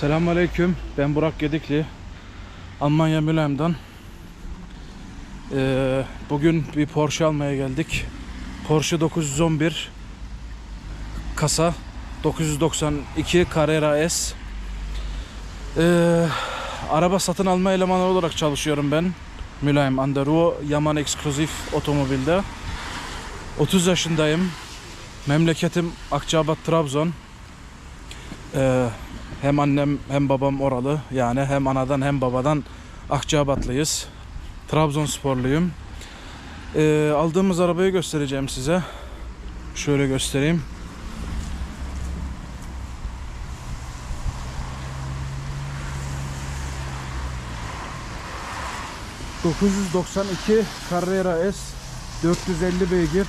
Selamünaleyküm. Ben Burak Gedikli. Almanya Mülheim'den. Ee, bugün bir Porsche almaya geldik. Porsche 911 kasa 992 Carrera S. Ee, araba satın alma elemanı olarak çalışıyorum ben. Mülheim Anderu Yaman Eksklusif Otomobil'de. 30 yaşındayım. Memleketim Akçabat Trabzon. Ee, hem annem hem babam oralı. Yani hem anadan hem babadan Akçabatlıyız. Trabzonsporluyum. Ee, aldığımız arabayı göstereceğim size. Şöyle göstereyim. ...992 Carrera S... ...450 beygir...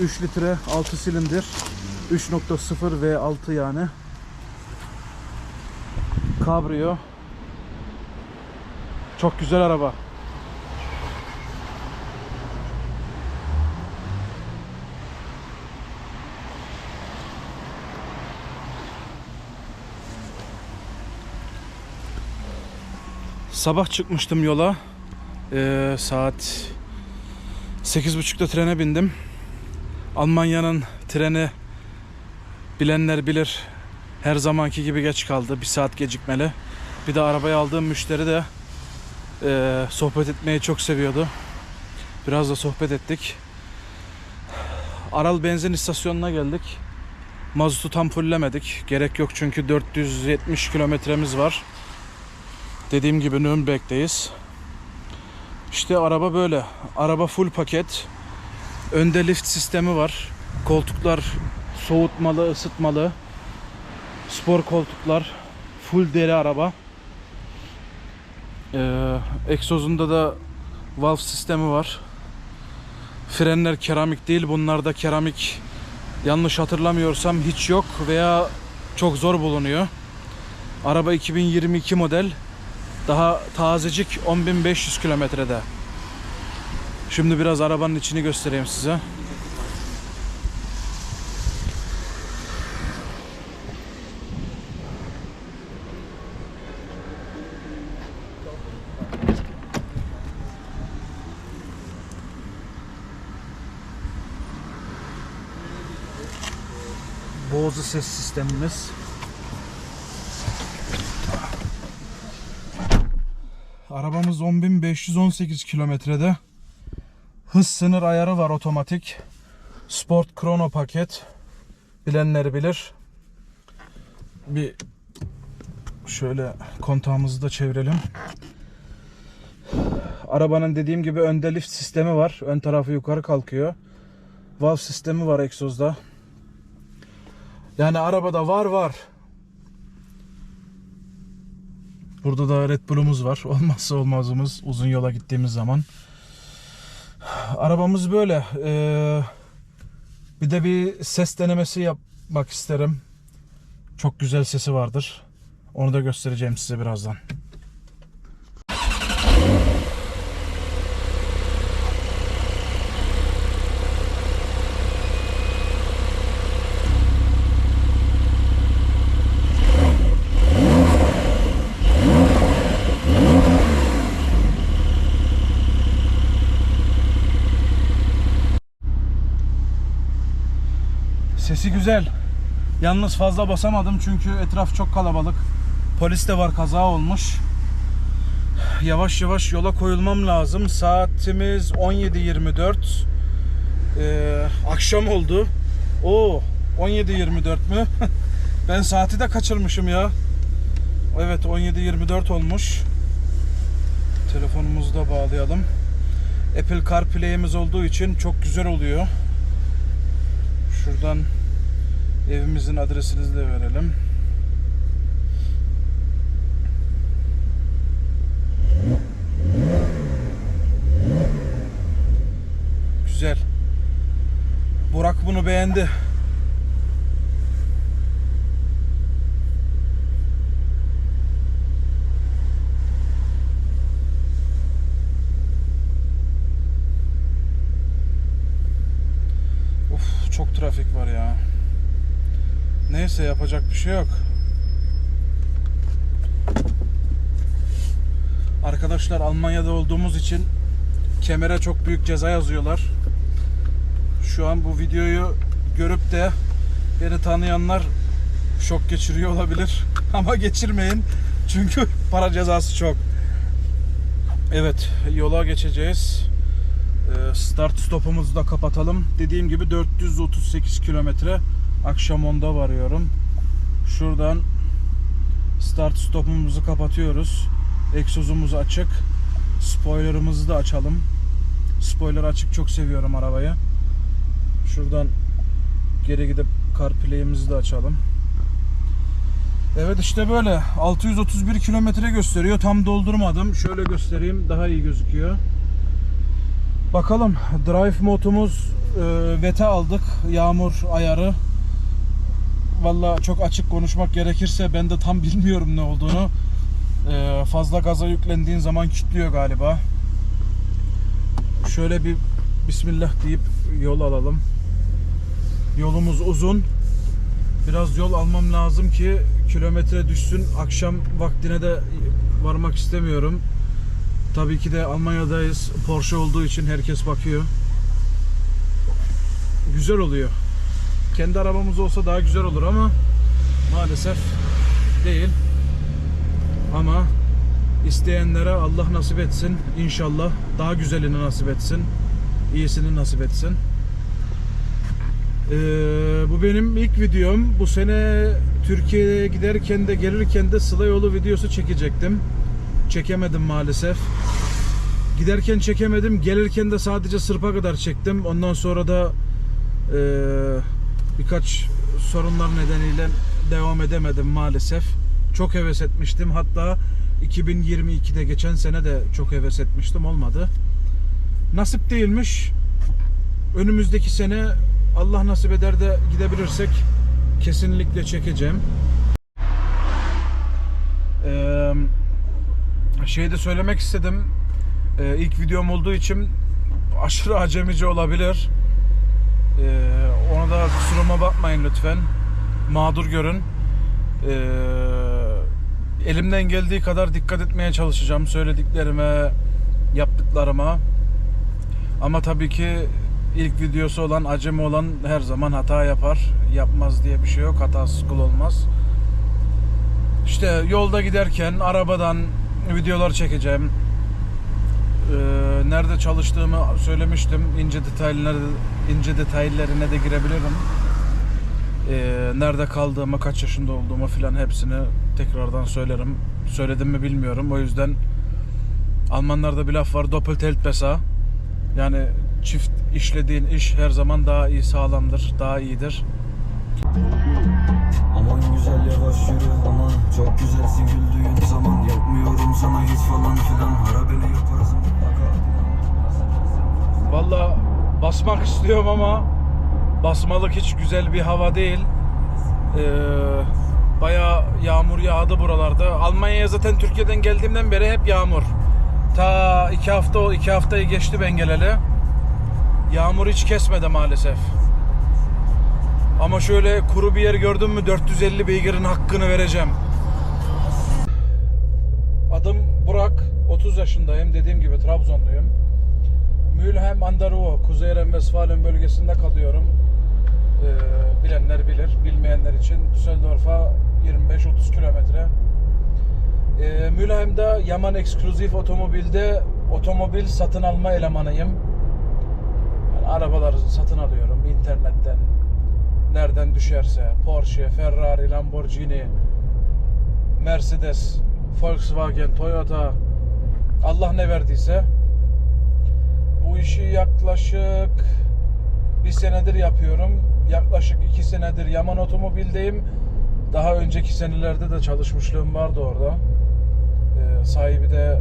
...3 litre 6 silindir... ...3.0 V6 yani... Cabrio. Çok güzel araba. Sabah çıkmıştım yola. Ee, saat 8.30'da trene bindim. Almanya'nın treni bilenler bilir her zamanki gibi geç kaldı. Bir saat gecikmeli. Bir de arabayı aldığım müşteri de e, sohbet etmeyi çok seviyordu. Biraz da sohbet ettik. Aral benzin istasyonuna geldik. Mazotu tam fullemedik. Gerek yok çünkü 470 kilometremiz var. Dediğim gibi Nürnberg'deyiz. İşte araba böyle. Araba full paket. Önde lift sistemi var. Koltuklar soğutmalı, ısıtmalı. Spor koltuklar, full deri araba. Ee, egzozunda da valve sistemi var. Frenler keramik değil, bunlarda keramik yanlış hatırlamıyorsam hiç yok veya çok zor bulunuyor. Araba 2022 model. Daha tazecik 10.500 kilometrede. Şimdi biraz arabanın içini göstereyim size. Ses sistemimiz. Arabamız 10.518 kilometrede. Hız sınır ayarı var otomatik. Sport Chrono paket. Bilenler bilir. Bir şöyle kontağımızı da çevirelim. Arabanın dediğim gibi önde lift sistemi var. Ön tarafı yukarı kalkıyor. Valve sistemi var egzozda. Yani arabada var var. Burada da Red Bull'umuz var. Olmazsa olmazımız uzun yola gittiğimiz zaman. Arabamız böyle. Ee, bir de bir ses denemesi yapmak isterim. Çok güzel sesi vardır. Onu da göstereceğim size birazdan. Sesi güzel. Yalnız fazla basamadım çünkü etraf çok kalabalık. Polis de var kaza olmuş. Yavaş yavaş yola koyulmam lazım. Saatimiz 17.24. Ee, akşam oldu. Oo 17.24 mü? ben saati de kaçırmışım ya. Evet 17.24 olmuş. Telefonumuzu da bağlayalım. Apple CarPlay'imiz olduğu için çok güzel oluyor. Şuradan evimizin adresini de verelim. Güzel. Burak bunu beğendi. Of çok trafik var ya. Neyse yapacak bir şey yok. Arkadaşlar Almanya'da olduğumuz için kemere çok büyük ceza yazıyorlar. Şu an bu videoyu görüp de beni tanıyanlar şok geçiriyor olabilir. Ama geçirmeyin. Çünkü para cezası çok. Evet, yola geçeceğiz. Ee, Start stopumuzu da kapatalım. Dediğim gibi 438 kilometre. Akşam 10'da varıyorum. Şuradan start stopumuzu kapatıyoruz. Egzozumuz açık. Spoilerımızı da açalım. Spoiler açık çok seviyorum arabayı. Şuradan geri gidip CarPlay'imizi de açalım. Evet işte böyle 631 kilometre gösteriyor. Tam doldurmadım. Şöyle göstereyim daha iyi gözüküyor. Bakalım drive modumuz e, VT aldık. Yağmur ayarı. Valla çok açık konuşmak gerekirse ben de tam bilmiyorum ne olduğunu. E, fazla gaza yüklendiğin zaman kilitliyor galiba. Şöyle bir Bismillah deyip yol alalım. Yolumuz uzun. Biraz yol almam lazım ki kilometre düşsün. Akşam vaktine de varmak istemiyorum. Tabii ki de Almanya'dayız. Porsche olduğu için herkes bakıyor. Güzel oluyor. Kendi arabamız olsa daha güzel olur ama maalesef değil. Ama isteyenlere Allah nasip etsin. İnşallah daha güzelini nasip etsin. İyisini nasip etsin. Ee, bu benim ilk videom. Bu sene Türkiye'ye giderken de gelirken de Sıla yolu videosu çekecektim. Çekemedim maalesef. Giderken çekemedim. Gelirken de sadece Sırp'a kadar çektim. Ondan sonra da e, birkaç sorunlar nedeniyle devam edemedim maalesef. Çok heves etmiştim. Hatta 2022'de geçen sene de çok heves etmiştim. Olmadı. Nasip değilmiş. Önümüzdeki sene Allah nasip eder de gidebilirsek kesinlikle çekeceğim. Eee şey de söylemek istedim. Ee, ilk videom olduğu için aşırı acemice olabilir. Ee, ona da kusuruma bakmayın lütfen. Mağdur görün. Ee, elimden geldiği kadar dikkat etmeye çalışacağım söylediklerime, yaptıklarıma. Ama tabii ki ilk videosu olan, acemi olan her zaman hata yapar. Yapmaz diye bir şey yok. Hatasız kul olmaz. İşte yolda giderken arabadan videolar çekeceğim. Ee, nerede çalıştığımı söylemiştim. İnce detaylarına ince detaylarına da girebilirim. Ee, nerede kaldığımı, kaç yaşında olduğumu filan hepsini tekrardan söylerim. Söyledim mi bilmiyorum. O yüzden Almanlarda bir laf var. Doppelteltbesser. Yani çift işlediğin iş her zaman daha iyi sağlamdır, daha iyidir. Aman güzel yavaş yürü aman Çok güzelsin güldüğün zaman Yapmıyorum sana hiç falan filan Ara beni yaparız basmak istiyorum ama basmalık hiç güzel bir hava değil. Ee, Baya yağmur yağdı buralarda. Almanya'ya zaten Türkiye'den geldiğimden beri hep yağmur. Ta iki hafta iki haftayı geçti ben geleli. Yağmur hiç kesmedi maalesef. Ama şöyle kuru bir yer gördüm mü 450 beygirin hakkını vereceğim. Adım Burak. 30 yaşındayım. Dediğim gibi Trabzonluyum. Mülheim an der Ruhr, Kuzey Renvestfalen bölgesinde kalıyorum. Ee, bilenler bilir, bilmeyenler için Düsseldorf'a 25-30 kilometre. Ee, Mülheim'de Yaman Ekskluzif Otomobil'de otomobil satın alma elemanıyım. Yani arabaları satın alıyorum internetten. Nereden düşerse Porsche, Ferrari, Lamborghini, Mercedes, Volkswagen, Toyota Allah ne verdiyse bu işi yaklaşık bir senedir yapıyorum. Yaklaşık iki senedir Yaman Otomobil'deyim. Daha önceki senelerde de çalışmışlığım vardı orada. Ee, sahibi de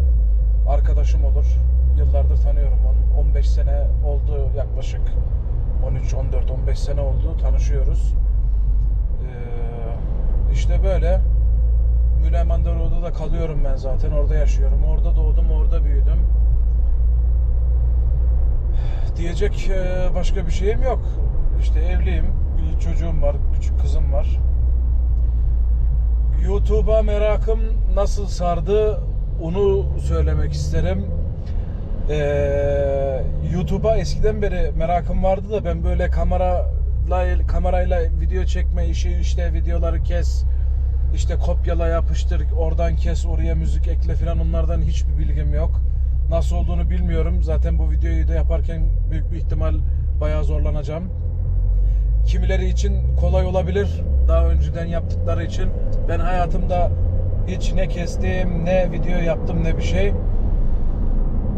arkadaşım olur. Yıllardır tanıyorum onu. 15 sene oldu yaklaşık. 13, 14, 15 sene oldu. Tanışıyoruz. Ee, işte böyle. Mülheim Andaro'da da kalıyorum ben zaten. Orada yaşıyorum. Orada doğdum, orada büyüdüm diyecek e, başka bir şeyim yok. İşte evliyim, bir çocuğum var, küçük kızım var. YouTube'a merakım nasıl sardı onu söylemek isterim. Ee, YouTube'a eskiden beri merakım vardı da ben böyle kamerayla kamerayla video çekme işi işte videoları kes işte kopyala yapıştır oradan kes oraya müzik ekle falan onlardan hiçbir bilgim yok. Nasıl olduğunu bilmiyorum. Zaten bu videoyu da yaparken büyük bir ihtimal bayağı zorlanacağım. Kimileri için kolay olabilir. Daha önceden yaptıkları için. Ben hayatımda hiç ne kestim, ne video yaptım, ne bir şey.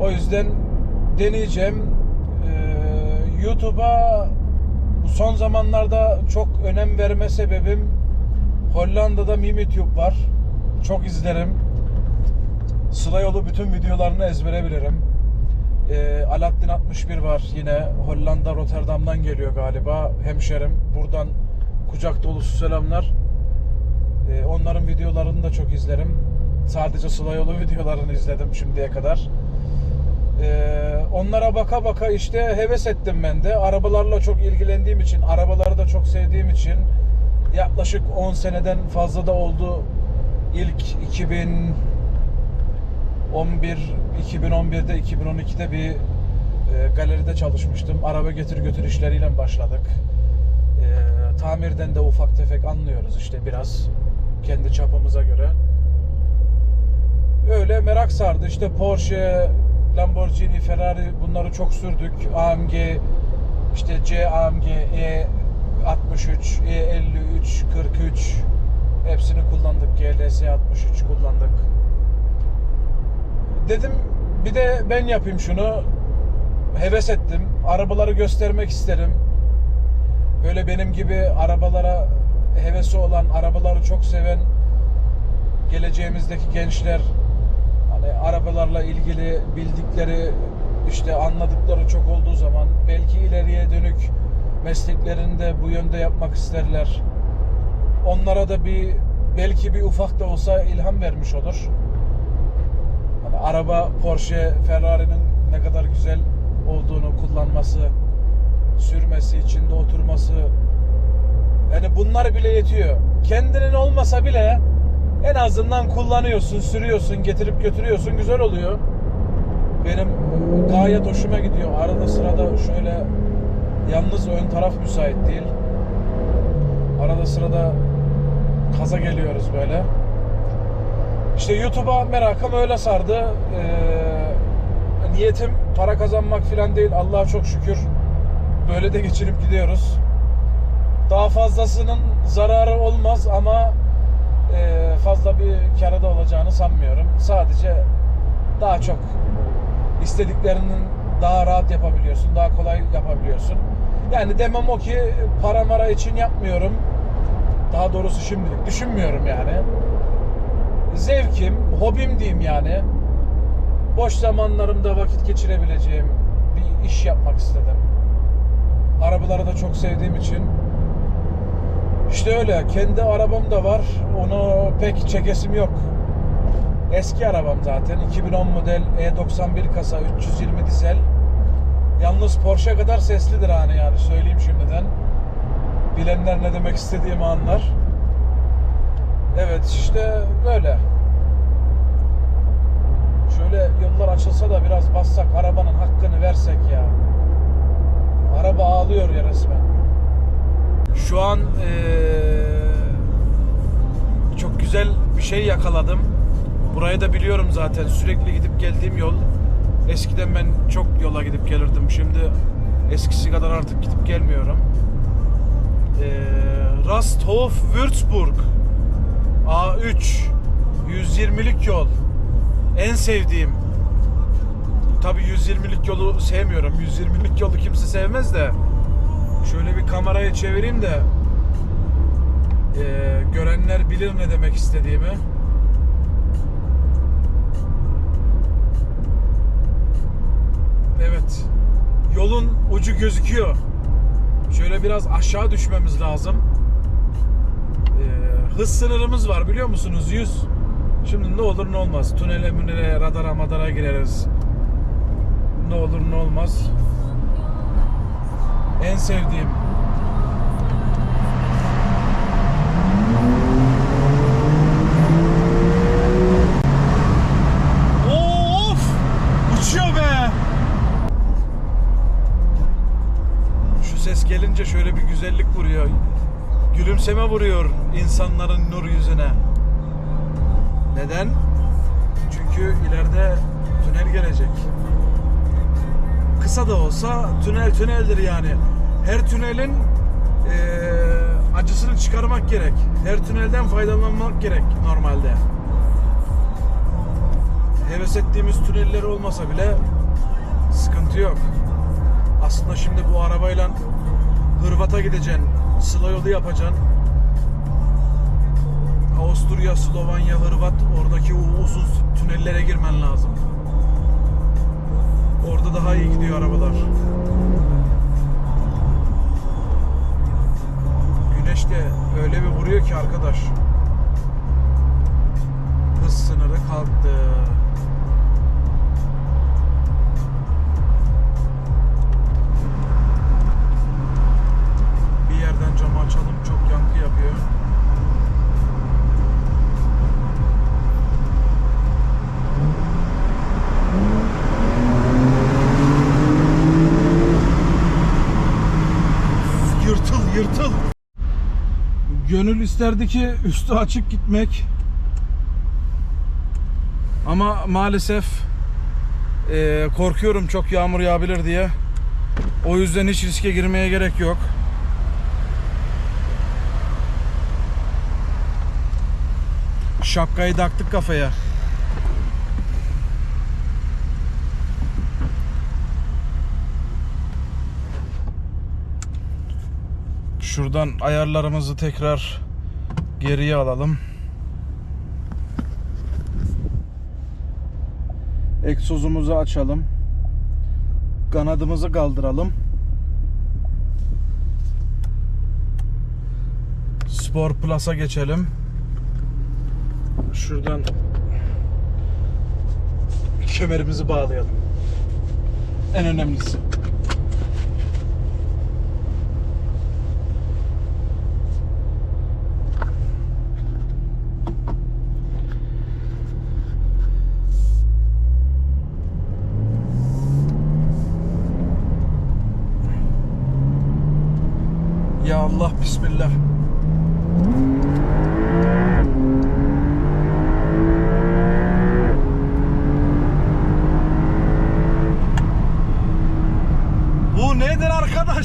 O yüzden deneyeceğim. Ee, YouTube'a son zamanlarda çok önem verme sebebim Hollanda'da MimiTube var. Çok izlerim. Sıla yolu bütün videolarını ezbere bilirim. Ee, Alaaddin 61 var yine Hollanda Rotterdam'dan geliyor galiba hemşerim. Buradan kucak dolusu selamlar. Ee, onların videolarını da çok izlerim. Sadece Sıla yolu videolarını izledim şimdiye kadar. Ee, onlara baka baka işte heves ettim ben de. Arabalarla çok ilgilendiğim için, arabaları da çok sevdiğim için yaklaşık 10 seneden fazla da oldu. İlk 2000 11 2011'de 2012'de bir e, galeride çalışmıştım. Araba getir götür işleriyle başladık. E, tamirden de ufak tefek anlıyoruz işte biraz kendi çapımıza göre. Öyle merak sardı. İşte Porsche, Lamborghini, Ferrari bunları çok sürdük. AMG, işte C AMG, E 63, E 53, 43 hepsini kullandık. GLS 63 kullandık dedim bir de ben yapayım şunu. Heves ettim. Arabaları göstermek isterim. Böyle benim gibi arabalara hevesi olan, arabaları çok seven geleceğimizdeki gençler hani arabalarla ilgili bildikleri işte anladıkları çok olduğu zaman belki ileriye dönük mesleklerinde bu yönde yapmak isterler. Onlara da bir belki bir ufak da olsa ilham vermiş olur. Araba Porsche, Ferrari'nin ne kadar güzel olduğunu kullanması, sürmesi, içinde oturması. Yani bunlar bile yetiyor. Kendinin olmasa bile en azından kullanıyorsun, sürüyorsun, getirip götürüyorsun, güzel oluyor. Benim gayet hoşuma gidiyor. Arada sırada şöyle yalnız ön taraf müsait değil. Arada sırada kaza geliyoruz böyle. İşte YouTube'a merakım öyle sardı. Ee, niyetim para kazanmak falan değil. Allah'a çok şükür böyle de geçinip gidiyoruz. Daha fazlasının zararı olmaz ama e, fazla bir karı da olacağını sanmıyorum. Sadece daha çok istediklerinin daha rahat yapabiliyorsun, daha kolay yapabiliyorsun. Yani demem o ki para mara için yapmıyorum. Daha doğrusu şimdilik düşünmüyorum yani zevkim, hobim diyeyim yani. Boş zamanlarımda vakit geçirebileceğim bir iş yapmak istedim. Arabaları da çok sevdiğim için. İşte öyle. Kendi arabam da var. Onu pek çekesim yok. Eski arabam zaten. 2010 model E91 kasa 320 dizel. Yalnız Porsche kadar seslidir hani yani söyleyeyim şimdiden. Bilenler ne demek istediğimi anlar. Evet işte böyle. Şöyle yollar açılsa da biraz bassak arabanın hakkını versek ya. Araba ağlıyor ya resmen. Şu an eee, çok güzel bir şey yakaladım. Burayı da biliyorum zaten. Sürekli gidip geldiğim yol. Eskiden ben çok yola gidip gelirdim. Şimdi eskisi kadar artık gidip gelmiyorum. Eee Rasthof Würzburg A3 120'lik yol. En sevdiğim. Tabii 120'lik yolu sevmiyorum. 120'lik yolu kimse sevmez de. Şöyle bir kamerayı çevireyim de eee, görenler bilir ne demek istediğimi. Evet. Yolun ucu gözüküyor. Şöyle biraz aşağı düşmemiz lazım. Hız sınırımız var biliyor musunuz? 100. Şimdi ne olur ne olmaz. Tünele münele radara madara gireriz. Ne olur ne olmaz. En sevdiğim. İnsanların nur yüzüne. Neden? Çünkü ileride tünel gelecek. Kısa da olsa tünel tüneldir yani. Her tünelin eee, acısını çıkarmak gerek. Her tünelden faydalanmak gerek normalde. Heves ettiğimiz tünelleri olmasa bile sıkıntı yok. Aslında şimdi bu arabayla Hırvat'a gideceksin. Sıla yolu yapacaksın. Avusturya, Slovanya, Hırvat oradaki o uzun tünellere girmen lazım. Orada daha iyi gidiyor arabalar. Güneş de öyle bir vuruyor ki arkadaş. Hız sınırı kalktı. İsterdi ki üstü açık gitmek. Ama maalesef eee, korkuyorum çok yağmur yağabilir diye. O yüzden hiç riske girmeye gerek yok. Şapkayı taktık kafaya. Şuradan ayarlarımızı tekrar geriye alalım. Egzozumuzu açalım. Kanadımızı kaldıralım. Spor Plus'a geçelim. Şuradan kemerimizi bağlayalım. En önemlisi. Ya Allah bismillah. Bu nedir arkadaş? Uçuyoruz. Kanatsız Porsche. Az az asker yavrum az az Hep dönmeni bas bas Yaylalarını buldunuz Seni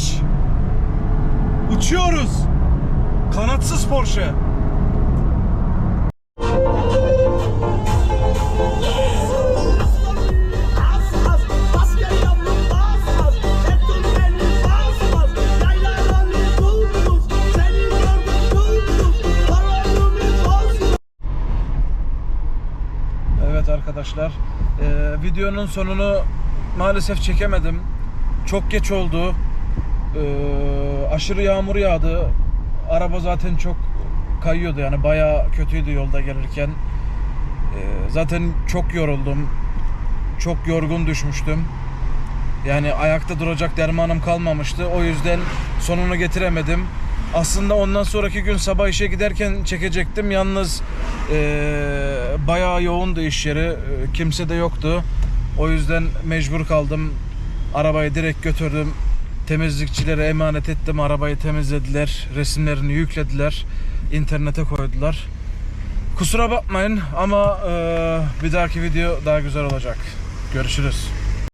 gördüm buldunuz Kararımı bozdunuz Evet arkadaşlar. eee, videonun sonunu maalesef çekemedim. Çok geç oldu. Eee, aşırı yağmur yağdı. Araba zaten çok kayıyordu yani bayağı kötüydü yolda gelirken. Eee, zaten çok yoruldum. Çok yorgun düşmüştüm. Yani ayakta duracak dermanım kalmamıştı. O yüzden sonunu getiremedim. Aslında ondan sonraki gün sabah işe giderken çekecektim. Yalnız eee bayağı yoğundu iş yeri. Eee, Kimse de yoktu. O yüzden mecbur kaldım. Arabayı direkt götürdüm. Temizlikçilere emanet ettim. Arabayı temizlediler. Resimlerini yüklediler. internete koydular. Kusura bakmayın ama eee, bir dahaki video daha güzel olacak. Görüşürüz.